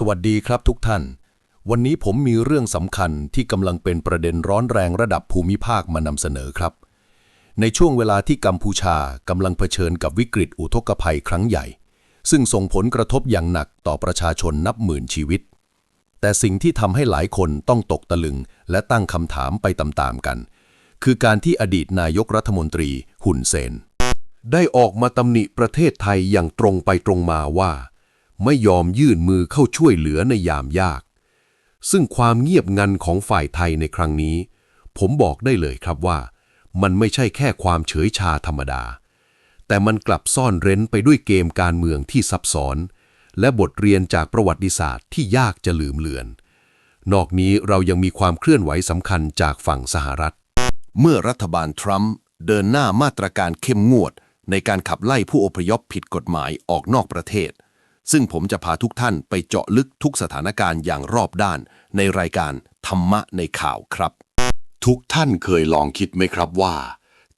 สวัสดีครับทุกท่าน วันนี้ผมมีเรื่องสำคัญที่กำลังเป็นประเด็นร้อนแรงระดับภูมิภาคมานำเสนอครับ ในช่วงเวลาที่กัมพูชากำลังเผชิญกับวิกฤตอุทกภัยครั้งใหญ่ ซึ่งส่งผลกระทบอย่างหนักต่อประชาชนนับหมื่นชีวิต แต่สิ่งที่ทำให้หลายคนต้องตกตะลึง และตั้งคำถามไปตามๆกัน คือการที่อดีตนายกรัฐมนตรีหุนเซนได้ออกมาตำหนิประเทศไทยอย่างตรงไปตรงมาว่า ไม่ยอมยื่นมือเข้าช่วยเหลือในยามยาก ซึ่งความเงียบงันของฝ่ายไทยในครั้งนี้ ผมบอกได้เลยครับว่า มันไม่ใช่แค่ความเฉยชาธรรมดา แต่มันกลับซ่อนเร้นไปด้วยเกมการเมืองที่ซับซ้อน และบทเรียนจากประวัติศาสตร์ที่ยากจะลืมเลือน นอกนี้เรายังมีความเคลื่อนไหวสำคัญจากฝั่งสหรัฐ เมื่อรัฐบาลทรัมป์เดินหน้ามาตรการเข้มงวด ในการขับไล่ผู้อพยพผิดกฎหมายออกนอกประเทศ ซึ่งผมจะพาทุกท่านไปเจาะลึกทุกสถานการณ์อย่างรอบด้าน ในรายการธรรมะในข่าวครับ ทุกท่านเคยลองคิดไหมครับว่า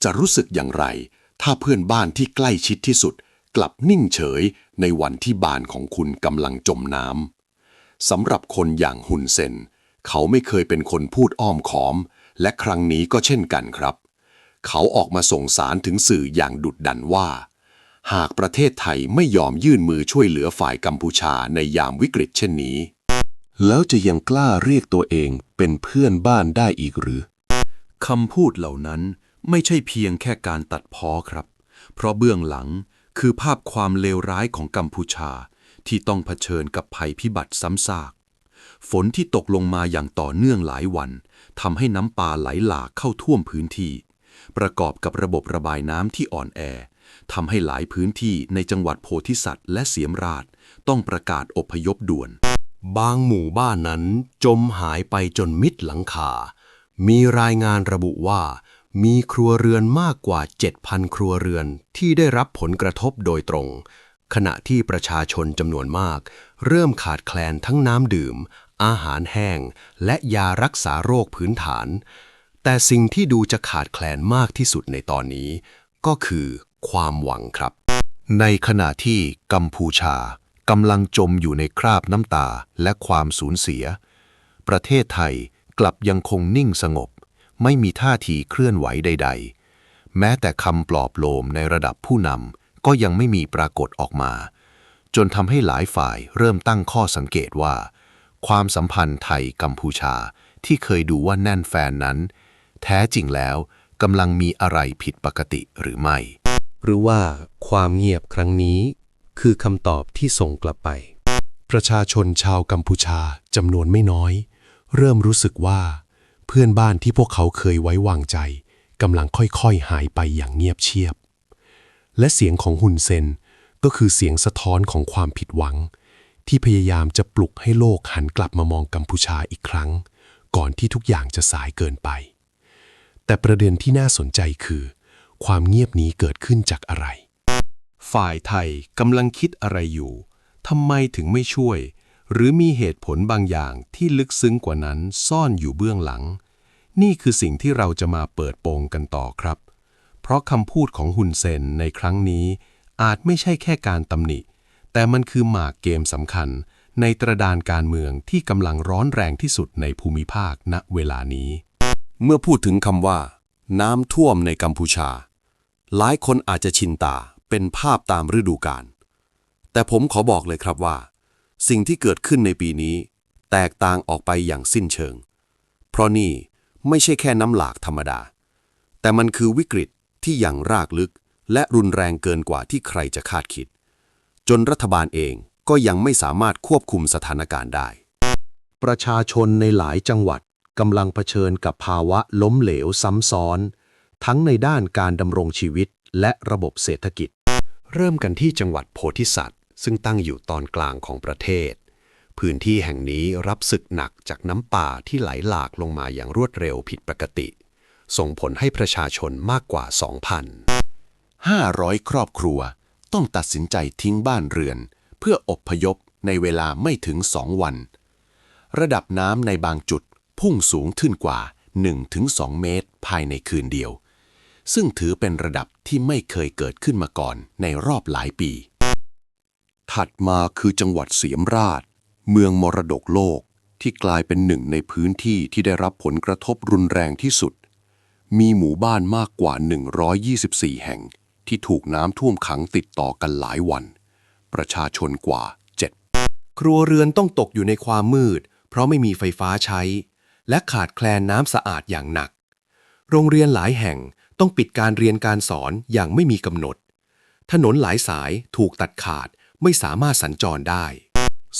จะรู้สึกอย่างไร ถ้าเพื่อนบ้านที่ใกล้ชิดที่สุด กลับนิ่งเฉยในวันที่บ้านของคุณกำลังจมน้ำสำหรับคนอย่างฮุนเซน เขาไม่เคยเป็นคนพูดอ้อมค้อม และครั้งนี้ก็เช่นกันครับ เขาออกมาส่งสารถึงสื่ออย่างดุดดันว่า หากประเทศไทยไม่ยอมยื่นมือช่วยเหลือฝ่ายกัมพูชาในยามวิกฤตเช่นนี้ แล้วจะยังกล้าเรียกตัวเองเป็นเพื่อนบ้านได้อีกหรือคำพูดเหล่านั้นไม่ใช่เพียงแค่การตัดพ้อครับ เพราะเบื้องหลังคือภาพความเลวร้ายของกัมพูชา ที่ต้องเผชิญกับภัยพิบัติซ้ำซาก ฝนที่ตกลงมาอย่างต่อเนื่องหลายวันทำให้น้ำป่าไหลหลากเข้าท่วมพื้นที่ ประกอบกับระบบระบายน้ำที่อ่อนแอ ทำให้หลายพื้นที่ในจังหวัดโพธิสัตว์และเสียมราชต้องประกาศอพยพด่วน บางหมู่บ้านนั้นจมหายไปจนมิดหลังคา มีรายงานระบุว่า มีครัวเรือนมากกว่า 7,000 ครัวเรือนที่ได้รับผลกระทบโดยตรง ขณะที่ประชาชนจำนวนมาก เริ่มขาดแคลนทั้งน้ำดื่ม อาหารแห้ง และยารักษาโรคพื้นฐาน แต่สิ่งที่ดูจะขาดแคลนมากที่สุดในตอนนี้ ก็คือ ความหวังครับ ในขณะที่กัมพูชากำลังจมอยู่ในคราบน้ำตาและความสูญเสีย ประเทศไทยกลับยังคงนิ่งสงบ ไม่มีท่าทีเคลื่อนไหวใด ๆ แม้แต่คำปลอบโลมในระดับผู้นำก็ยังไม่มีปรากฏออกมา จนทำให้หลายฝ่ายเริ่มตั้งข้อสังเกตว่า ความสัมพันธ์ไทยกัมพูชาที่เคยดูว่าแน่นแฟนนั้น แท้จริงแล้วกำลังมีอะไรผิดปกติหรือไม่ หรือว่าความเงียบครั้งนี้ คือคำตอบที่ส่งกลับไป ประชาชนชาวกัมพูชาจำนวนไม่น้อย เริ่มรู้สึกว่า เพื่อนบ้านที่พวกเขาเคยไว้วางใจกำลังค่อยๆหายไปอย่างเงียบเชียบ และเสียงของฮุนเซนก็คือเสียงสะท้อนของความผิดหวัง ที่พยายามจะปลุกให้โลกหันกลับมามองกัมพูชาอีกครั้ง ก่อนที่ทุกอย่างจะสายเกินไป แต่ประเด็นที่น่าสนใจคือ ความเงียบนี้เกิดขึ้นจากอะไร ฝ่ายไทยกำลังคิดอะไรอยู่ทำไมถึงไม่ช่วย หรือมีเหตุผลบางอย่างที่ลึกซึ้งกว่านั้นซ่อนอยู่เบื้องหลัง นี่คือสิ่งที่เราจะมาเปิดโปงกันต่อครับ เพราะคำพูดของฮุนเซนในครั้งนี้ อาจไม่ใช่แค่การตำหนิ แต่มันคือหมากเกมสำคัญในตระดานการเมืองที่กำลังร้อนแรงที่สุดในภูมิภาคณเวลานี้ เมื่อพูดถึงคำว่า น้ำท่วมในกัมพูชา หลายคนอาจจะชินตาเป็นภาพตามฤดูกาล แต่ผมขอบอกเลยครับว่า สิ่งที่เกิดขึ้นในปีนี้ แตกต่างออกไปอย่างสิ้นเชิง เพราะนี่ไม่ใช่แค่น้ำหลากธรรมดา แต่มันคือวิกฤตที่อย่างรากลึกและรุนแรงเกินกว่าที่ใครจะคาดคิด จนรัฐบาลเองก็ยังไม่สามารถควบคุมสถานการณ์ได้ ประชาชนในหลายจังหวัดกำลังเผชิญกับภาวะล้มเหลวซ้ำซ้อน ทั้งในด้านการดำรงชีวิตและระบบเศรษฐกิจ เริ่มกันที่จังหวัดโพธิสัตว์ ซึ่งตั้งอยู่ตอนกลางของประเทศ พื้นที่แห่งนี้รับศึกหนักจากน้ำป่าที่ไหลหลากลงมาอย่างรวดเร็วผิดปกติ ส่งผลให้ประชาชนมากกว่า2,000 500 ครอบครัว ต้องตัดสินใจทิ้งบ้านเรือน เพื่ออบพยพในเวลาไม่ถึงสองวัน ระดับน้ำในบางจุดพุ่งสูงขึ้นกว่า 1-2 เมตร ภายในคืนเดียว ซึ่งถือเป็นระดับที่ไม่เคยเกิดขึ้นมาก่อนในรอบหลายปี ถัดมาคือจังหวัดเสียมราช เมืองมรดกโลกที่กลายเป็นหนึ่งในพื้นที่ที่ได้รับผลกระทบรุนแรงที่สุด มีหมู่บ้านมากกว่า 124 แห่ง ที่ถูกน้ำท่วมขังติดต่อกันหลายวัน ประชาชนกว่า 7 ครัวเรือนต้องตกอยู่ในความมืด เพราะไม่มีไฟฟ้าใช้ และขาดแคลนน้ำสะอาดอย่างหนัก โรงเรียนหลายแห่ง ต้องปิดการเรียนการสอนอย่างไม่มีกำหนด ถนนหลายสายถูกตัดขาดไม่สามารถสัญจรได้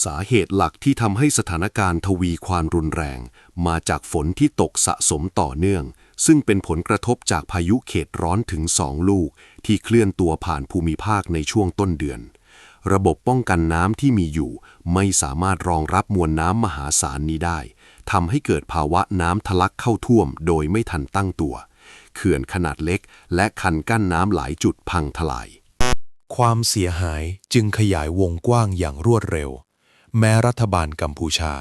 สาเหตุหลักที่ทำให้สถานการณ์ทวีความรุนแรง มาจากฝนที่ตกสะสมต่อเนื่อง ซึ่งเป็นผลกระทบจากพายุเขตร้อนถึงสองลูก ที่เคลื่อนตัวผ่านภูมิภาคในช่วงต้นเดือน ระบบป้องกันน้ำที่มีอยู่ ไม่สามารถรองรับมวลน้ำมหาศาลนี้ได้ทำให้เกิดภาวะน้ำทะลักเข้าท่วมโดยไม่ทันตั้งตัว เขื่อนขนาดเล็ก และคันกั้นน้ำหลายจุดพังทลาย ความเสียหายจึงขยายวงกว้างอย่างรวดเร็ว แม้รัฐบาลกัมพูชา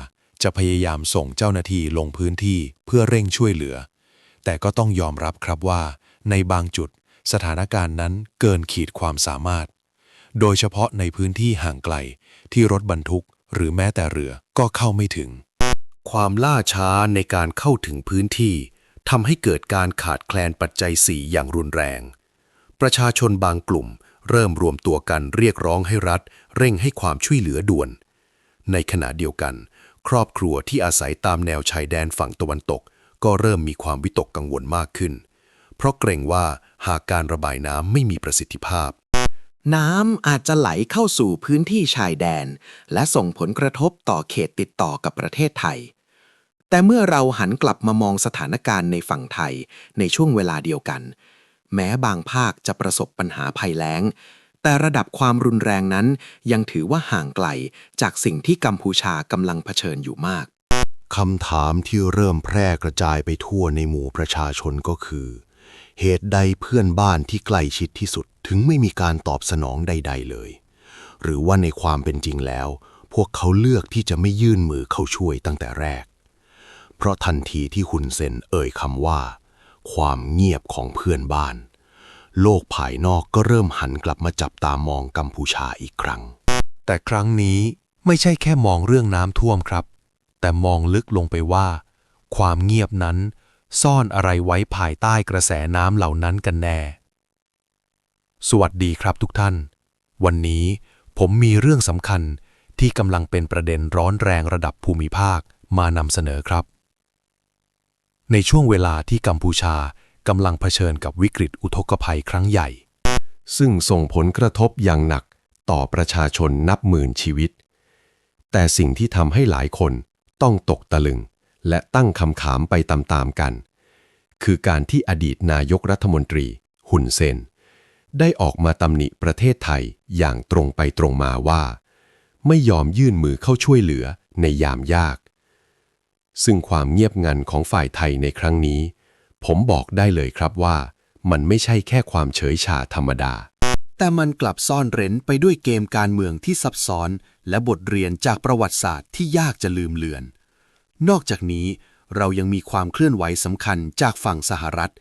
จะพยายามส่งเจ้าหน้าที่ลงพื้นที่เพื่อเร่งช่วยเหลือ แต่ก็ต้องยอมรับครับว่า ในบางจุดสถานการณ์นั้นเกินขีดความสามารถ โดยเฉพาะในพื้นที่ห่างไกลที่รถบรรทุกหรือแม้แต่เรือก็เข้าไม่ถึง ความล่าช้าในการเข้าถึงพื้นที่ ทำให้เกิดการขาดแคลนปัจจัยสี่อย่างรุนแรง ประชาชนบางกลุ่ม เริ่มรวมตัวกันเรียกร้องให้รัฐ เร่งให้ความช่วยเหลือด่วน ในขณะเดียวกัน ครอบครัวที่อาศัยตามแนวชายแดนฝั่งตะวันตก ก็เริ่มมีความวิตกกังวลมากขึ้น เพราะเกรงว่าหากการระบายน้ำไม่มีประสิทธิภาพ น้ำอาจจะไหลเข้าสู่พื้นที่ชายแดน และส่งผลกระทบต่อเขตติดต่อกับประเทศไทย แต่เมื่อเราหันกลับมามองสถานการณ์ในฝั่งไทยในช่วงเวลาเดียวกัน แม้บางภาคจะประสบปัญหาภัยแล้ง แต่ระดับความรุนแรงนั้นยังถือว่าห่างไกลจากสิ่งที่กัมพูชากำลังเผชิญอยู่มากคำถามที่เริ่มแพร่กระจายไปทั่วในหมู่ประชาชนก็คือ เหตุใดเพื่อนบ้านที่ใกล้ชิดที่สุดถึงไม่มีการตอบสนองใด ๆ เลย หรือว่าในความเป็นจริงแล้ว พวกเขาเลือกที่จะไม่ยื่นมือเข้าช่วยตั้งแต่แรก เพราะทันทีที่หุนเซนเอ่ยคำว่า ความเงียบของเพื่อนบ้าน โลกภายนอกก็เริ่มหันกลับมาจับตามองกัมพูชาอีกครั้ง แต่ครั้งนี้ไม่ใช่แค่มองเรื่องน้ำท่วมครับ แต่มองลึกลงไปว่า ความเงียบนั้น ซ่อนอะไรไว้ภายใต้กระแสน้ำเหล่านั้นกันแน่ สวัสดีครับทุกท่าน วันนี้ผมมีเรื่องสำคัญที่กำลังเป็นประเด็นร้อนแรงระดับภูมิภาคมานำเสนอครับ ในช่วงเวลาที่กัมพูชากำลังเผชิญกับวิกฤตอุทกภัยครั้งใหญ่ ซึ่งส่งผลกระทบอย่างหนักต่อประชาชนนับหมื่นชีวิต แต่สิ่งที่ทำให้หลายคนต้องตกตะลึง และตั้งคำถามไปตามๆกัน คือการที่อดีตนายกรัฐมนตรี หุนเซน ได้ออกมาตำหนิประเทศไทยอย่างตรงไปตรงมาว่า ไม่ยอมยื่นมือเข้าช่วยเหลือในยามยาก ซึ่งความเงียบงันของฝ่ายไทยในครั้งนี้ ผมบอกได้เลยครับว่า มันไม่ใช่แค่ความเฉยชาธรรมดา แต่มันกลับซ่อนเร้นไปด้วยเกมการเมืองที่ซับซ้อน และบทเรียนจากประวัติศาสตร์ที่ยากจะลืมเลือน นอกจากนี้เรายังมีความเคลื่อนไหวสำคัญจากฝั่งสหรัฐ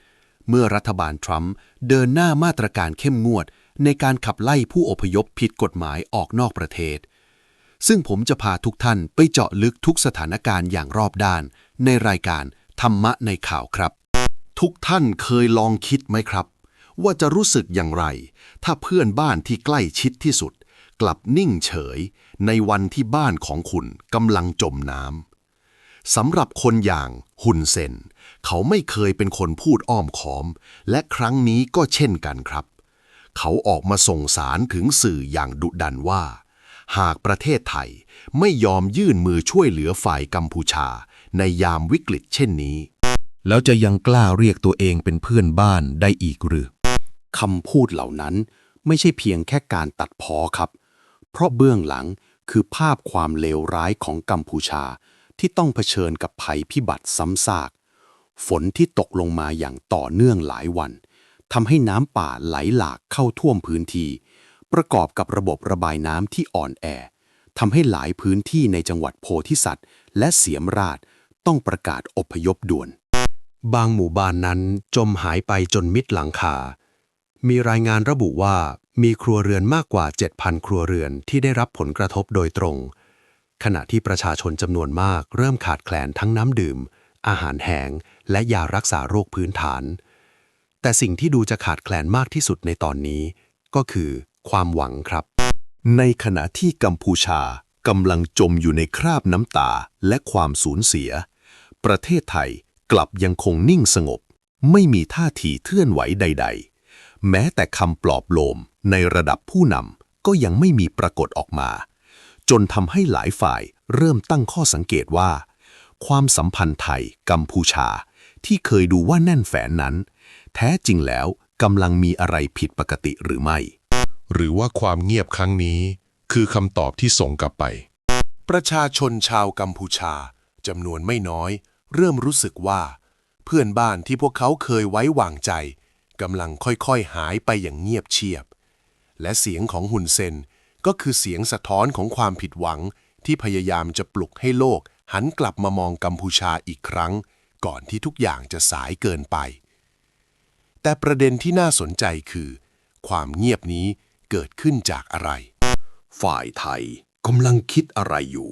เมื่อรัฐบาลทรัมป์เดินหน้ามาตรการเข้มงวด ในการขับไล่ผู้อพยพผิดกฎหมายออกนอกประเทศ ซึ่งผมจะพาทุกท่านไปเจาะลึกทุกสถานการณ์อย่างรอบด้าน ในรายการธรรมะในข่าวครับ ทุกท่านเคยลองคิดไหมครับ ว่าจะรู้สึกอย่างไร ถ้าเพื่อนบ้านที่ใกล้ชิดที่สุด กลับนิ่งเฉย ในวันที่บ้านของคุณกำลังจมน้ำสำหรับคนอย่างหุนเซนเขาไม่เคยเป็นคนพูดอ้อมค้อม และครั้งนี้ก็เช่นกันครับ เขาออกมาส่งสารถึงสื่ออย่างดุดันว่า หากประเทศไทยไม่ยอมยื่นมือช่วยเหลือฝ่ายกัมพูชา ในยามวิกฤตเช่นนี้ แล้วจะยังกล้าเรียกตัวเองเป็นเพื่อนบ้านได้อีกหรือคำพูดเหล่านั้นไม่ใช่เพียงแค่การตัดพ้อครับ เพราะเบื้องหลังคือภาพความเลวร้ายของกัมพูชาที่ต้องเผชิญกับภัยพิบัติซ้ำซาก ฝนที่ตกลงมาอย่างต่อเนื่องหลายวันทำให้น้ำป่าไหลหลากเข้าท่วมพื้นที่ ประกอบกับระบบระบายน้ำที่อ่อนแอทำให้หลายพื้นที่ในจังหวัดโพธิสัตว์ และเสียมราชต้องประกาศอพยพด่วน บางหมู่บ้านนั้นจมหายไปจนมิดหลังคา มีรายงานระบุว่ามีครัวเรือนมากกว่า 7,000 ครัวเรือนที่ได้รับผลกระทบโดยตรง ขณะที่ประชาชนจำนวนมากเริ่มขาดแคลนทั้งน้ำดื่ม อาหารแห้งและยารักษาโรคพื้นฐาน แต่สิ่งที่ดูจะขาดแคลนมากที่สุดในตอนนี้ ก็คือ ความหวังครับ ในขณะที่กัมพูชากำลังจมอยู่ในคราบน้ำตาและความสูญเสีย ประเทศไทยกลับยังคงนิ่งสงบ ไม่มีท่าทีเคลื่อนไหวใด ๆ แม้แต่คำปลอบโลมในระดับผู้นำก็ยังไม่มีปรากฏออกมา จนทำให้หลายฝ่ายเริ่มตั้งข้อสังเกตว่า ความสัมพันธ์ไทยกัมพูชาที่เคยดูว่าแน่นแฟนนั้น แท้จริงแล้วกำลังมีอะไรผิดปกติหรือไม่ หรือว่าความเงียบครั้งนี้ คือคำตอบที่ส่งกลับไป ประชาชนชาวกัมพูชาจำนวนไม่น้อย เริ่มรู้สึกว่า เพื่อนบ้านที่พวกเขาเคยไว้วางใจกำลังค่อยๆหายไปอย่างเงียบเชียบ และเสียงของหุนเซนก็คือเสียงสะท้อนของความผิดหวังที่พยายามจะปลุกให้โลกหันกลับมามองกัมพูชาอีกครั้ง ก่อนที่ทุกอย่างจะสายเกินไป แต่ประเด็นที่น่าสนใจคือ ความเงียบนี้ เกิดขึ้นจากอะไร ฝ่ายไทยกำลังคิดอะไรอยู่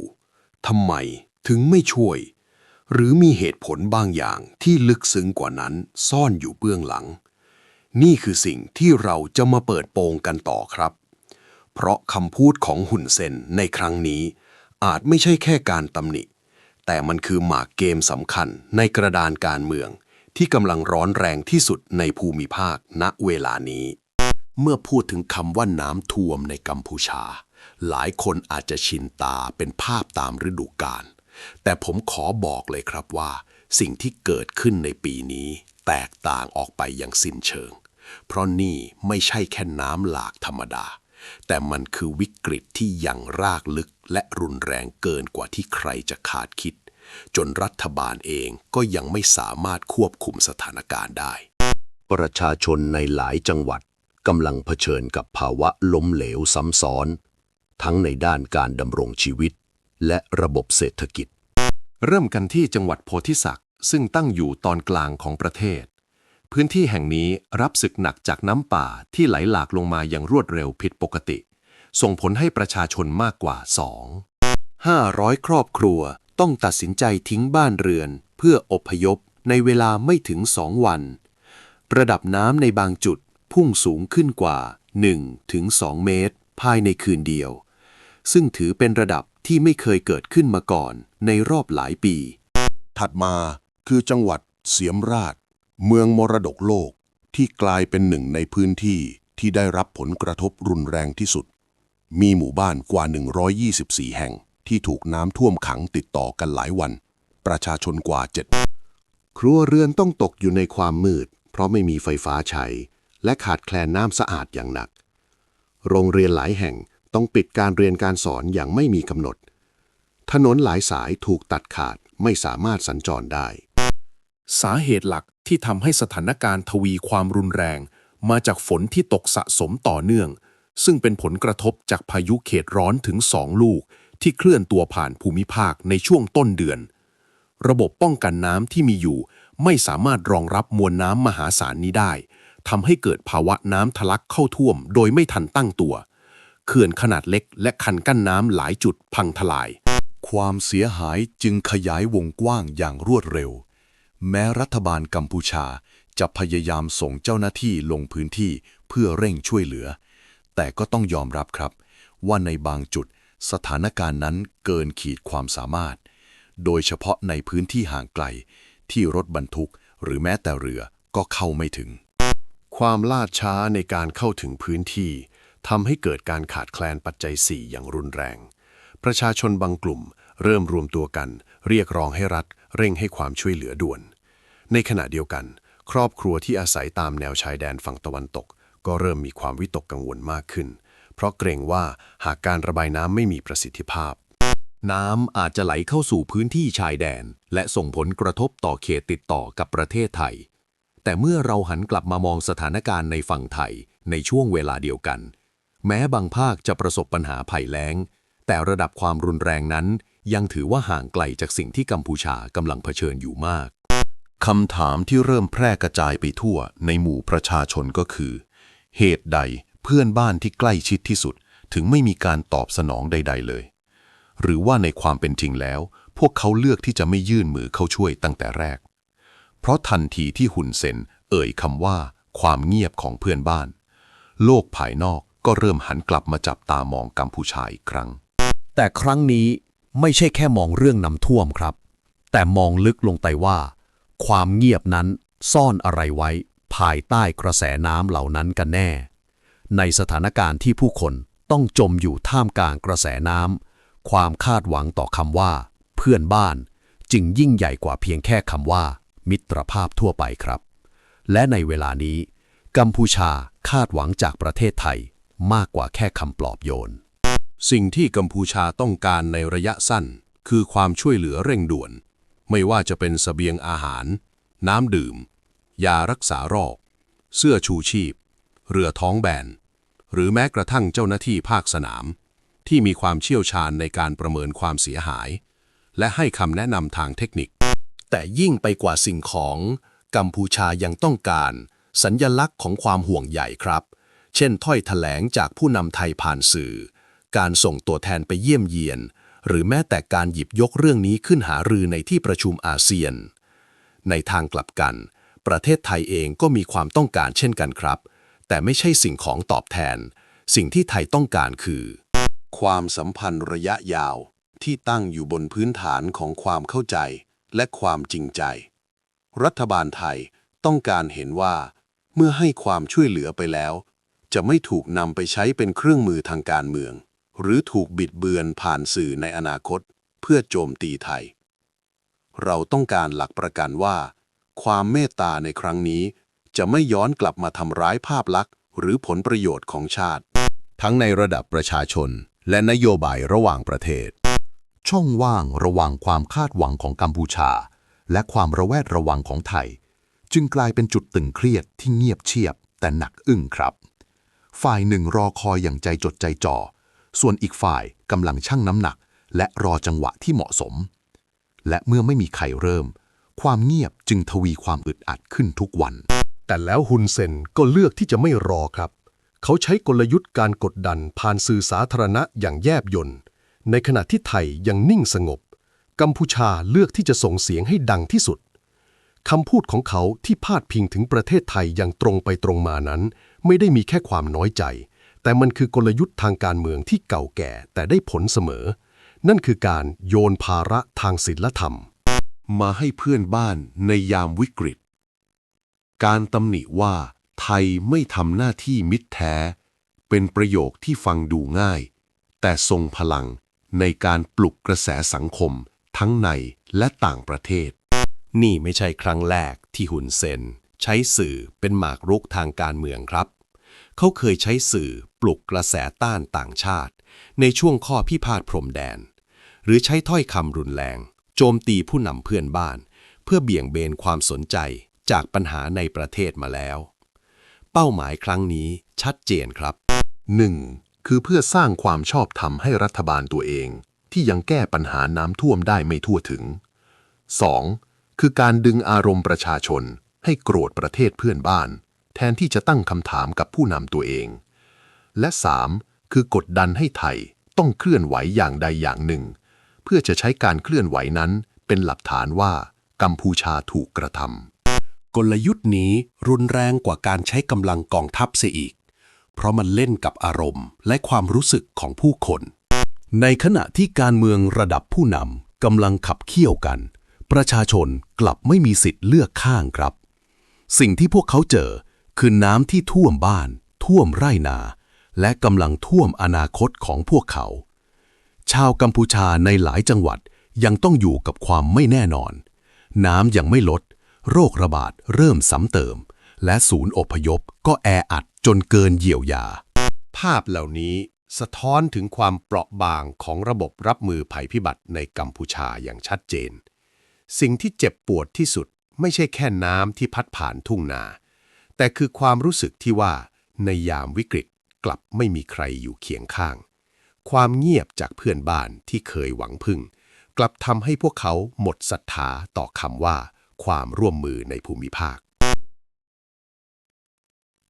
ทำไมถึงไม่ช่วย หรือมีเหตุผลบางอย่างที่ลึกซึ้งกว่านั้นซ่อนอยู่เบื้องหลัง นี่คือสิ่งที่เราจะมาเปิดโปงกันต่อครับ เพราะคำพูดของหุ่นเซนในครั้งนี้ อาจไม่ใช่แค่การตำหนิ แต่มันคือหมากเกมสำคัญในกระดานการเมืองที่กำลังร้อนแรงที่สุดในภูมิภาคณเวลานี้ เมื่อพูดถึงคำว่าน้ำท่วมในกัมพูชา หลายคนอาจจะชินตาเป็นภาพตามฤดูกาล แต่ผมขอบอกเลยครับว่า สิ่งที่เกิดขึ้นในปีนี้แตกต่างออกไปอย่างสิ้นเชิง เพราะนี่ไม่ใช่แค่น้ำหลากธรรมดา แต่มันคือวิกฤตที่ยังรากลึกและรุนแรงเกินกว่าที่ใครจะคาดคิด จนรัฐบาลเองก็ยังไม่สามารถควบคุมสถานการณ์ได้ ประชาชนในหลายจังหวัด กำลังเผชิญกับภาวะล้มเหลวซ้ำซ้อน ทั้งในด้านการดำรงชีวิต และระบบเศรษฐกิจ เริ่มกันที่จังหวัดโพธิสัตว์ซึ่งตั้งอยู่ตอนกลางของประเทศ พื้นที่แห่งนี้รับศึกหนักจากน้ำป่าที่ไหลหลากลงมาอย่างรวดเร็วผิดปกติ ส่งผลให้ประชาชนมากกว่า 2 500 ครอบครัวต้องตัดสินใจทิ้งบ้านเรือน เพื่ออพยพในเวลาไม่ถึงสองวัน ระดับน้ำในบางจุด พุ่งสูงขึ้นกว่า1ถึง2เมตร ภายในคืนเดียว ซึ่งถือเป็นระดับที่ไม่เคยเกิดขึ้นมาก่อนในรอบหลายปี ถัดมาคือจังหวัดเสียมราช เมืองมรดกโลกที่กลายเป็นหนึ่งในพื้นที่ที่ได้รับผลกระทบรุนแรงที่สุด มีหมู่บ้านกว่า 124 แห่งที่ถูกน้ำท่วมขังติดต่อกันหลายวัน ประชาชนกว่า7ครัวเรือนต้องตกอยู่ในความมืด เพราะไม่มีไฟฟ้าใช้ และขาดแคลนน้ำสะอาดอย่างหนัก โรงเรียนหลายแห่งต้องปิดการเรียนการสอนอย่างไม่มีกำหนด ถนนหลายสายถูกตัดขาดไม่สามารถสัญจรได้ สาเหตุหลักที่ทำให้สถานการณ์ทวีความรุนแรง มาจากฝนที่ตกสะสมต่อเนื่อง ซึ่งเป็นผลกระทบจากพายุเขตร้อนถึงสองลูก ที่เคลื่อนตัวผ่านภูมิภาคในช่วงต้นเดือน ระบบป้องกันน้ำที่มีอยู่ ไม่สามารถรองรับมวลน้ำมหาศาลนี้ได้ ทำให้เกิดภาวะน้ำทะลักเข้าท่วม โดยไม่ทันตั้งตัว เขื่อนขนาดเล็ก และคันกั้นน้ำหลายจุดพังทลาย ความเสียหายจึงขยายวงกว้างอย่างรวดเร็ว แม้รัฐบาลกัมพูชาจะพยายามส่งเจ้าหน้าที่ลงพื้นที่เพื่อเร่งช่วยเหลือ แต่ก็ต้องยอมรับครับ ว่าในบางจุดสถานการณ์นั้นเกินขีดความสามารถ โดยเฉพาะในพื้นที่ห่างไกล ที่รถบรรทุกหรือแม้แต่เรือก็เข้าไม่ถึง ความล่าช้าในการเข้าถึงพื้นที่ทำให้เกิดการขาดแคลนปัจจัย 4 อย่างรุนแรง ประชาชนบางกลุ่มเริ่มรวมตัวกัน เรียกร้องให้รัฐ เร่งให้ความช่วยเหลือด่วน ในขณะเดียวกัน ครอบครัวที่อาศัยตามแนวชายแดนฝั่งตะวันตก ก็เริ่มมีความวิตกกังวลมากขึ้น เพราะเกรงว่าหากการระบายน้ำไม่มีประสิทธิภาพ น้ำอาจจะไหลเข้าสู่พื้นที่ชายแดน และส่งผลกระทบต่อเขตติดต่อกับประเทศไทย แต่เมื่อเราหันกลับมามองสถานการณ์ในฝั่งไทยในช่วงเวลาเดียวกัน แม้บางภาคจะประสบปัญหาภัยแล้ง แต่ระดับความรุนแรงนั้น ยังถือว่าห่างไกลจากสิ่งที่กัมพูชากำลังเผชิญอยู่มากคำถามที่เริ่มแพร่กระจายไปทั่วในหมู่ประชาชนก็คือ เหตุใดเพื่อนบ้านที่ใกล้ชิดที่สุด ถึงไม่มีการตอบสนองใด ๆ เลย หรือว่าในความเป็นจริงแล้ว พวกเขาเลือกที่จะไม่ยื่นมือเข้าช่วยตั้งแต่แรก เพราะทันทีที่หุนเซนเอ่ยคำว่า ความเงียบของเพื่อนบ้าน โลกภายนอกก็เริ่มหันกลับมาจับตามองกัมพูชาอีกครั้ง แต่ครั้งนี้ไม่ใช่แค่มองเรื่องน้ำท่วมครับ แต่มองลึกลงไปว่า ความเงียบนั้นซ่อนอะไรไว้ ภายใต้กระแสน้ำเหล่านั้นกันแน่ ในสถานการณ์ที่ผู้คนต้องจมอยู่ท่ามกลางกระแสน้ำความคาดหวังต่อคำว่า เพื่อนบ้าน จึงยิ่งใหญ่กว่าเพียงแค่คำว่า มิตรภาพทั่วไปครับ และในเวลานี้ กัมพูชาคาดหวังจากประเทศไทยมากกว่าแค่คำปลอบโยน สิ่งที่กัมพูชาต้องการในระยะสั้น คือความช่วยเหลือเร่งด่วน ไม่ว่าจะเป็นสเสบียงอาหาร น้ำดื่ม ยารักษาโรค เสื้อชูชีพ เรือท้องแบน หรือแม้กระทั่งเจ้าหน้าที่ภาคสนาม ที่มีความเชี่ยวชาญในการประเมินความเสียหาย และให้คำแนะนำทางเทคนิค แต่ยิ่งไปกว่าสิ่งของ กัมพูชายังต้องการ สัญญลักษณ์ของความห่วงใหญ่ครับ เช่น ถ้อยแถลงจากผู้นำไทยผ่านสื่อ การส่งตัวแทนไปเยี่ยมเยียน หรือแม้แต่การหยิบยกเรื่องนี้ขึ้นหารือในที่ประชุมอาเซียน ในทางกลับกัน ประเทศไทยเองก็มีความต้องการเช่นกันครับ แต่ไม่ใช่สิ่งของตอบแทน สิ่งที่ไทยต้องการคือ ความสัมพันธ์ระยะยาวที่ตั้งอยู่บนพื้นฐานของความเข้าใจ และความจริงใจ รัฐบาลไทยต้องการเห็นว่า เมื่อให้ความช่วยเหลือไปแล้ว จะไม่ถูกนำไปใช้เป็นเครื่องมือทางการเมือง หรือถูกบิดเบือนผ่านสื่อในอนาคต เพื่อโจมตีไทย เราต้องการหลักประกันว่า ความเมตตาในครั้งนี้ จะไม่ย้อนกลับมาทำร้ายภาพลักษณ์ หรือผลประโยชน์ของชาติ ทั้งในระดับประชาชน และนโยบายระหว่างประเทศ ช่องว่างระหว่างความคาดหวังของกัมพูชา และความระแวดระวังของไทย จึงกลายเป็นจุดตึงเครียดที่เงียบเชียบ แต่หนักอึ้งครับ ฝ่ายหนึ่งรอคอยอย่างใจจดใจจ่อ ส่วนอีกฝ่ายกำลังชั่งน้ำหนัก และรอจังหวะที่เหมาะสม และเมื่อไม่มีใครเริ่ม ความเงียบจึงทวีความอึดอัดขึ้นทุกวัน แต่แล้วฮุนเซนก็เลือกที่จะไม่รอครับ เขาใช้กลยุทธ์การกดดันผ่านสื่อสาธารณะอย่างแยบยล ในขณะที่ไทยยังนิ่งสงบ กัมพูชาเลือกที่จะส่งเสียงให้ดังที่สุดคำพูดของเขาที่พาดพิงถึงประเทศไทยอย่างตรงไปตรงมานั้น ไม่ได้มีแค่ความน้อยใจ แต่มันคือกลยุทธ์ทางการเมืองที่เก่าแก่แต่ได้ผลเสมอ นั่นคือการโยนภาระทางศีลธรรม มาให้เพื่อนบ้านในยามวิกฤต การตำหนิว่าไทยไม่ทำหน้าที่มิตรแท้ เป็นประโยคที่ฟังดูง่าย แต่ทรงพลัง ในการปลุกกระแสสังคม ทั้งในและต่างประเทศ นี่ไม่ใช่ครั้งแรกที่หุนเซน ใช้สื่อเป็นหมากรุกทางการเมืองครับ เขาเคยใช้สื่อปลุกกระแสต้านต่างชาติ ในช่วงข้อพิพาทพรมแดน หรือใช้ถ้อยคำรุนแรง โจมตีผู้นำเพื่อนบ้าน เพื่อเบี่ยงเบนความสนใจจากปัญหาในประเทศมาแล้ว เป้าหมายครั้งนี้ชัดเจนครับ 1. คือเพื่อสร้างความชอบธรรมให้รัฐบาลตัวเอง ที่ยังแก้ปัญหาน้ำท่วมได้ไม่ทั่วถึง 2. คือการดึงอารมณ์ประชาชน ให้โกรธประเทศเพื่อนบ้าน แทนที่จะตั้งคำถามกับผู้นำตัวเอง และ 3. คือกดดันให้ไทยต้องเคลื่อนไหวอย่างใดอย่างหนึ่ง เพื่อจะใช้การเคลื่อนไหวนั้นเป็นหลักฐานว่ากัมพูชาถูกกระทำกลยุทธ์นี้รุนแรงกว่าการใช้กำลังกองทัพเสียอีก เพราะมันเล่นกับอารมณ์ และความรู้สึกของผู้คน ในขณะที่การเมืองระดับผู้นำกำลังขับเคี่ยวกัน ประชาชนกลับไม่มีสิทธิ์เลือกข้างครับ สิ่งที่พวกเขาเจอคือน้ำที่ท่วมบ้าน ท่วมไร่นา และกำลังท่วมอนาคตของพวกเขา ชาวกัมพูชาในหลายจังหวัดยังต้องอยู่กับความไม่แน่นอน น้ำยังไม่ลด โรคระบาดเริ่มซ้ำเติม และศูนย์อพยพก็แออัดจนเกินเยียวยา ภาพเหล่านี้สะท้อนถึงความเปราะบางของระบบรับมือภัยพิบัติในกัมพูชาอย่างชัดเจน สิ่งที่เจ็บปวดที่สุดไม่ใช่แค่น้ำที่พัดผ่านทุ่งนา แต่คือความรู้สึกที่ว่าในยามวิกฤตกลับไม่มีใครอยู่เคียงข้าง ความเงียบจากเพื่อนบ้านที่เคยหวังพึ่ง กลับทำให้พวกเขาหมดศรัทธาต่อคำว่า ความร่วมมือในภูมิภาค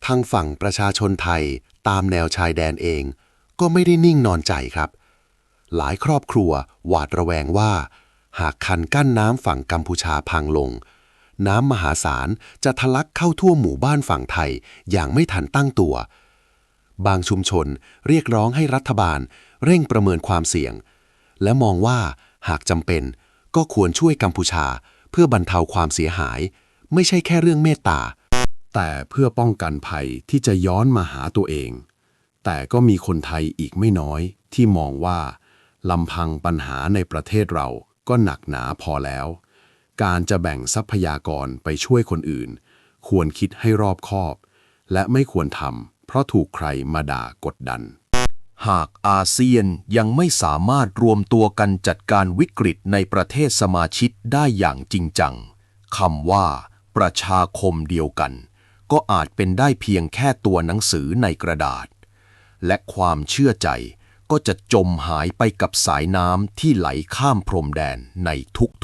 ทางฝั่งประชาชนไทยตามแนวชายแดนเอง ก็ไม่ได้นิ่งนอนใจครับ หลายครอบครัวหวาดระแวงว่า หากคันกั้นน้ำฝั่งกัมพูชาพังลง น้ำมหาศาลจะทะลักเข้าทั่วหมู่บ้านฝั่งไทยอย่างไม่ทันตั้งตัว บางชุมชนเรียกร้องให้รัฐบาลเร่งประเมินความเสี่ยง และมองว่าหากจำเป็นก็ควรช่วยกัมพูชา เพื่อบรรเทาความเสียหาย ไม่ใช่แค่เรื่องเมตตา แต่เพื่อป้องกันภัยที่จะย้อนมาหาตัวเอง แต่ก็มีคนไทยอีกไม่น้อยที่มองว่าลำพังปัญหาในประเทศเราก็หนักหนาพอแล้ว การจะแบ่งทรัพยากรไปช่วยคนอื่น ควรคิดให้รอบคอบ และไม่ควรทำเพราะถูกใครมาด่ากดดัน หากอาเซียนยังไม่สามารถรวมตัวกันจัดการวิกฤตในประเทศสมาชิกได้อย่างจริงจังคำว่า ประชาคมเดียวกัน ก็อาจเป็นได้เพียงแค่ตัวหนังสือในกระดาษ และความเชื่อใจก็จะจมหายไปกับสายน้ำที่ไหลข้ามพรมแดนใน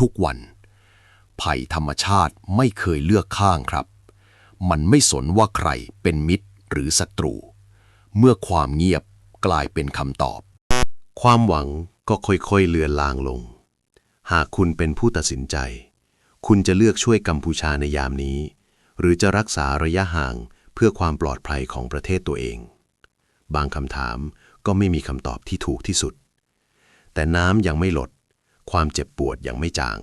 ทุกๆวัน ภัยธรรมชาติไม่เคยเลือกข้างครับ มันไม่สนว่าใครเป็นมิตรหรือศัตรู เมื่อความเงียบกลายเป็นคำตอบ ความหวังก็ค่อยๆเลือนลางลง หากคุณเป็นผู้ตัดสินใจ คุณจะเลือกช่วยกัมพูชาในยามนี้ หรือจะรักษาระยะห่างเพื่อความปลอดภัยของประเทศตัวเอง บางคำถามก็ไม่มีคำตอบที่ถูกที่สุด แต่น้ำยังไม่ลด ความเจ็บปวดยังไม่จาง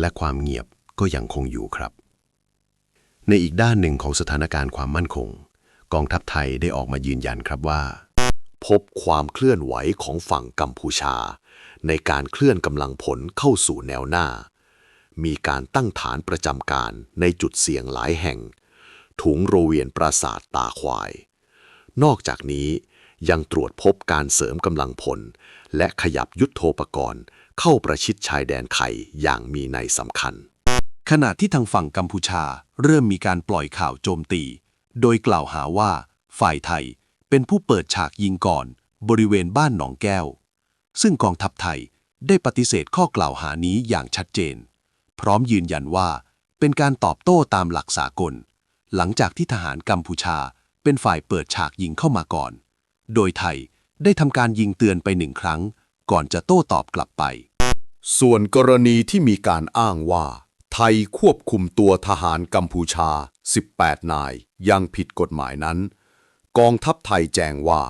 และความเงียบก็ยังคงอยู่ครับ ในอีกด้านหนึ่งของสถานการณ์ความมั่นคง กองทัพไทยได้ออกมายืนยันครับว่า พบความเคลื่อนไหวของฝั่งกัมพูชา ในการเคลื่อนกำลังผลเข้าสู่แนวหน้า มีการตั้งฐานประจำการในจุดเสี่ยงหลายแห่ง ถุงโรเวียนปราสาทตาควาย นอกจากนี้ยังตรวจพบการเสริมกำลังพล และขยับยุทโธปกรณ์ เข้าประชิดชายแดนไทยอย่างมีนัยสำคัญ ขณะที่ทางฝั่งกัมพูชาเริ่มมีการปล่อยข่าวโจมตี โดยกล่าวหาว่า ฝ่ายไทยเป็นผู้เปิดฉากยิงก่อน บริเวณบ้านหนองแก้ว ซึ่งกองทัพไทยได้ปฏิเสธข้อกล่าวหานี้อย่างชัดเจน พร้อมยืนยันว่า เป็นการตอบโต้ตามหลักสากล หลังจากที่ทหารกัมพูชาเป็นฝ่ายเปิดฉากยิงเข้ามาก่อน โดยไทยได้ทำการยิงเตือนไปหนึ่งครั้ง ก่อนจะโต้ตอบกลับไป ส่วนกรณีที่มีการอ้างว่า ไทยควบคุมตัวทหารกัมพูชา 18 นายยังผิดกฎหมายนั้น กองทัพไทยแจ้งว่า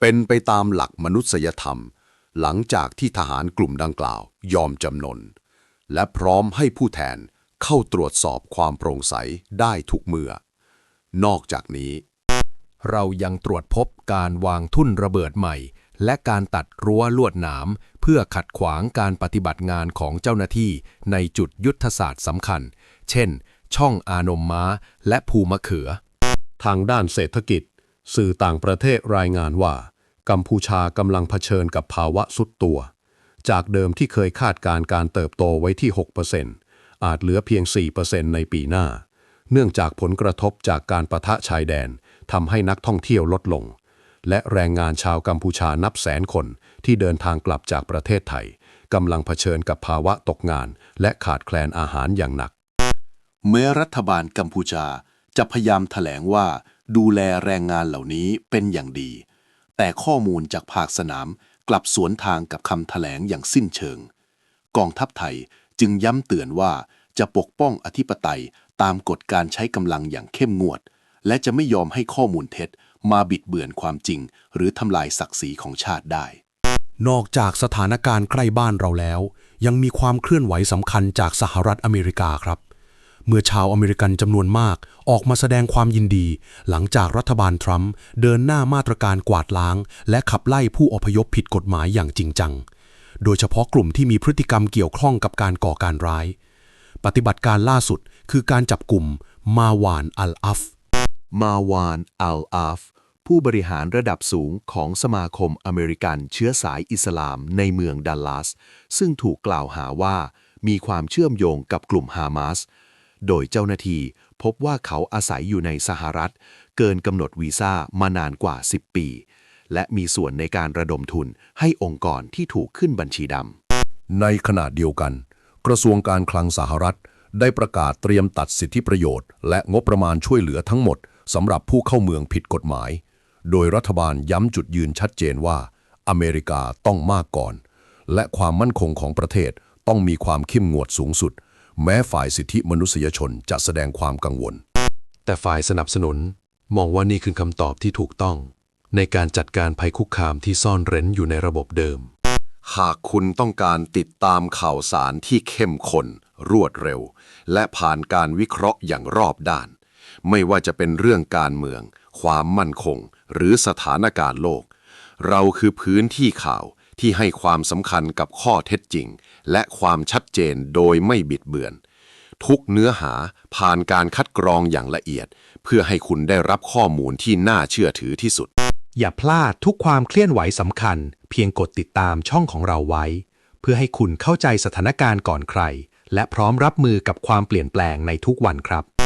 เป็นไปตามหลักมนุษยธรรม หลังจากที่ทหารกลุ่มดังกล่าว ยอมจำนน และพร้อมให้ผู้แทนเข้าตรวจสอบความโปร่งใสได้ทุกเมื่อ นอกจากนี้ เรายังตรวจพบการวางทุ่นระเบิดใหม่ และการตัดรั้วลวดหนาม เพื่อขัดขวางการปฏิบัติงานของเจ้าหน้าที่ในจุดยุทธศาสตร์สำคัญ เช่น ช่องอานมม้า และภูมะเขือ ทางด้านเศรษฐกิจ สื่อต่างประเทศรายงานว่า กัมพูชากำลังเผชิญกับภาวะสุดตัว จากเดิมที่เคยคาดการณ์การเติบโตไว้ที่ 6%อาจเหลือเพียง 4%ในปีหน้า เนื่องจากผลกระทบจากการประทะชายแดนทำให้นักท่องเที่ยวลดลง และแรงงานชาวกัมพูชานับแสนคนที่เดินทางกลับจากประเทศไทยกำลังเผชิญกับภาวะตกงาน และขาดแคลนอาหารอย่างหนักแม้รัฐบาลกัมพูชาจะพยายามแถลงว่าดูแลแรงงานเหล่านี้เป็นอย่างดี แต่ข้อมูลจากภาคสนาม กลับสวนทางกับคำแถลงอย่างสิ้นเชิง กองทัพไทยจึงย้ำเตือนว่าจะปกป้องอธิปไตยตามกฎการใช้กำลังอย่างเข้มงวด และจะไม่ยอมให้ข้อมูลเท็จ มาบิดเบือนความจริง หรือทำลายศักดิ์ศรีของชาติได้ นอกจากสถานการณ์ใกล้บ้านเราแล้ว ยังมีความเคลื่อนไหวสำคัญจากสหรัฐอเมริกาครับ เมื่อชาวอเมริกันจำนวนมากออกมาแสดงความยินดี หลังจากรัฐบาลทรัมป์เดินหน้ามาตรการกวาดล้าง และขับไล่ผู้อพยพผิดกฎหมายอย่างจริงจัง โดยเฉพาะกลุ่มที่มีพฤติกรรมเกี่ยวข้องกับการก่อการร้าย ปฏิบัติการล่าสุดคือการจับกลุ่มมาวานอัลอัฟ มาวานอัลอาฟผู้บริหารระดับสูงของสมาคมอเมริกันเชื้อสายอิสลามในเมืองดัลลัส ซึ่งถูกกล่าวหาว่ามีความเชื่อมโยงกับกลุ่มฮามาส โดยเจ้าหน้าที่พบว่าเขาอาศัยอยู่ในสหรัฐ เกินกำหนดวีซ่ามานานกว่า 10 ปี และมีส่วนในการระดมทุนให้องค์กรที่ถูกขึ้นบัญชีดำในขณะเดียวกัน กระทรวงการคลังสหรัฐ ได้ประกาศเตรียมตัดสิทธิประโยชน์ และงบประมาณช่วยเหลือทั้งหมดสำหรับผู้เข้าเมืองผิดกฎหมาย โดยรัฐบาลย้ำจุดยืนชัดเจนว่า อเมริกาต้องมากก่อน และความมั่นคงของประเทศต้องมีความเข้มงวดสูงสุด แม้ฝ่ายสิทธิมนุษยชนจะแสดงความกังวล แต่ฝ่ายสนับสนุนมองว่านี่คือคำตอบที่ถูกต้อง ในการจัดการภัยคุกคามที่ซ่อนเร้นอยู่ในระบบเดิม หากคุณต้องการติดตามข่าวสารที่เข้มข้นรวดเร็ว และผ่านการวิเคราะห์อย่างรอบด้าน ไม่ว่าจะเป็นเรื่องการเมือง ความมั่นคง หรือสถานการณ์โลก เราคือพื้นที่ข่าว ที่ให้ความสำคัญกับข้อเท็จจริง และความชัดเจนโดยไม่บิดเบือน ทุกเนื้อหาผ่านการคัดกรองอย่างละเอียด เพื่อให้คุณได้รับข้อมูลที่น่าเชื่อถือที่สุด อย่าพลาดทุกความเคลื่อนไหวสำคัญ เพียงกดติดตามช่องของเราไว้ เพื่อให้คุณเข้าใจสถานการณ์ก่อนใคร และพร้อมรับมือกับความเปลี่ยนแปลงในทุกวันครับ